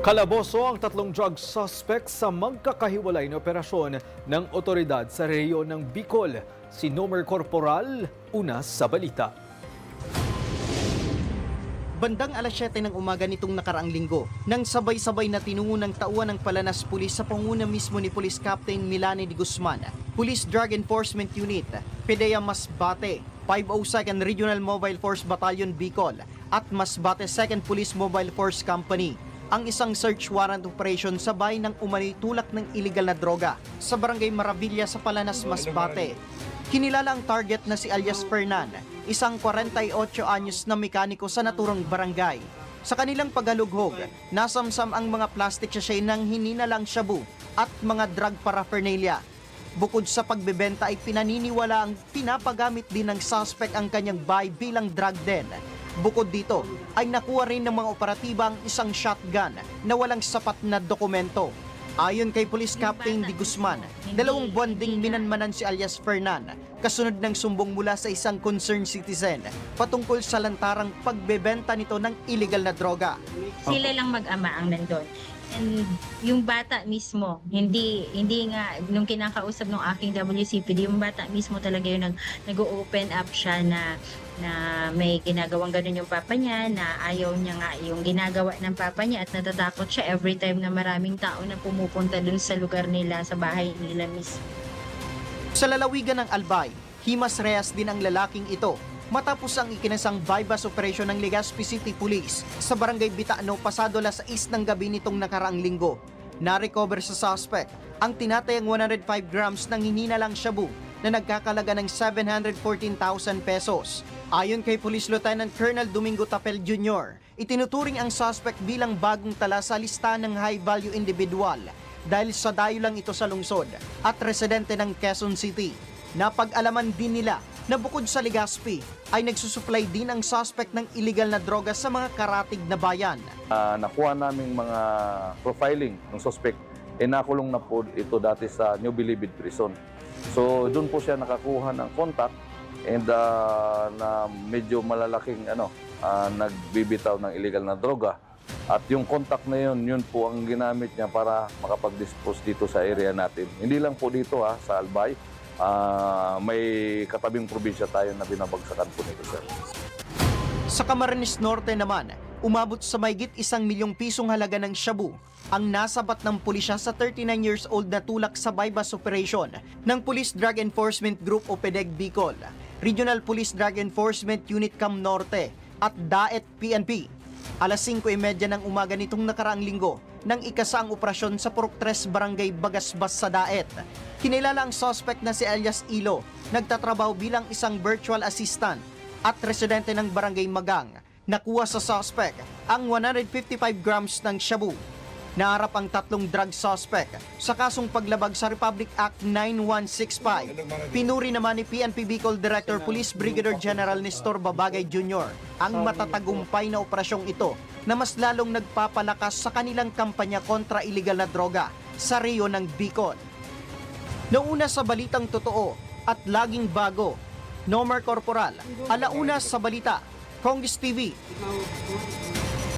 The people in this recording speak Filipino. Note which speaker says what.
Speaker 1: Kalaboso ang tatlong drug suspects sa magkakahiwalay na operasyon ng otoridad sa rehiyon ng Bicol. Si Nomer Corporal, una sa balita.
Speaker 2: Bandang alas 7 ng umaga nitong nakaraang linggo, nang sabay-sabay na tinungo ng tauan ng Palanas Police sa panguna mismo ni Police Captain Milani de Guzman, Police Drug Enforcement Unit, PDEA Masbate, 502nd Regional Mobile Force Battalion Bicol, at Masbate 2nd Police Mobile Force Company ang isang search warrant operation sabay ng umano'y tulak ng illegal na droga sa barangay Maravilla sa Palanas, Masbate. Kinilala ang target na si alias Fernan, isang 48 anyos na mekaniko sa naturang barangay. Sa kanilang paghalughog, nasamsam ang mga plastic sachet ng hininalang shabu at mga drug paraphernalia. Bukod sa pagbebenta ay pinaniniwala ang pinapagamit din ng suspect ang kanyang buy bilang drug den. Bukod dito, ay nakuha rin ng mga operatiba ang isang shotgun na walang sapat na dokumento. Ayon kay Police Captain Di Guzman, dalawang buwan ding minanmanan si alias Fernan kasunod ng sumbong mula sa isang concerned citizen patungkol sa lantarang pagbebenta nito ng illegal na droga.
Speaker 3: sila lang mag-ama ang nandun. And yung bata mismo, hindi hindi nga nung kinakausap ng aking WCPD, yung bata mismo talaga yung nag nag-open up siya na na may ginagawang ganun yung papa niya, na ayaw niya nga yung ginagawa ng papa niya at natatakot siya every time na maraming tao na pumupunta dun sa lugar nila, sa bahay nila mismo.
Speaker 2: Sa lalawigan ng Albay, Himas Reyes din ang lalaking ito matapos ang ikinasang bypass operation ng Legazpi City Police sa barangay Bitaano pasado las 6 ng gabi nitong nakaraang linggo. Na-recover sa suspect ang tinatayang 105 grams ng hininalang shabu na nagkakalaga ng 714,000 pesos. Ayon kay Police Lieutenant Colonel Domingo Tapel Jr., itinuturing ang suspect bilang bagong tala sa listahan ng high-value individual dahil sa dayo lang ito sa lungsod at residente ng Quezon City. Napag-alaman din nila na bukod sa Legazpi ay nagsusupply din ang suspect ng illegal na droga sa mga karatig na bayan.
Speaker 4: Ah, nakuha naming mga profiling ng suspect, eh nakulong na po ito dati sa New Bilibid Prison. So doon po siya nakakuha ng contact and ah, na medyo malalaking ano, ah, nagbibitaw ng illegal na droga. At yung contact na yun, yun po ang ginamit niya para makapag-dispose dito sa area natin. Hindi lang po dito ha, sa Albay. Ah, may katabing probinsya tayo na binabagsakan po nito, sir.
Speaker 2: Sa Camarines Norte naman, umabot sa mayigit isang milyong pisong halaga ng shabu ang nasabat ng pulisya sa 39 years old na tulak sa bypass operation ng Police Drug Enforcement Group o PEDEG Bicol, Regional Police Drug Enforcement Unit Cam Norte at DAET PNP. Alas 5.30 ng umaga nitong nakaraang linggo nang ikasa ang operasyon sa 3 Barangay Bagasbas sa Daet. Kinilala ang suspect na si Elias Ilo, nagtatrabaho bilang isang virtual assistant at residente ng Barangay Magang. Nakuha sa suspect ang 155 grams ng shabu. Naharap ang tatlong drug suspect sa kasong paglabag sa Republic Act 9165. Pinuri naman ni PNP Bicol Director Police Brigadier General Nestor Babagay Jr. ang matatagumpay na operasyong ito na mas lalong nagpapalakas sa kanilang kampanya kontra illegal na droga sa Rio ng Bicol. Nauna sa balitang totoo at laging bago, Nomer Corporal, alauna sa balita, Congress TV,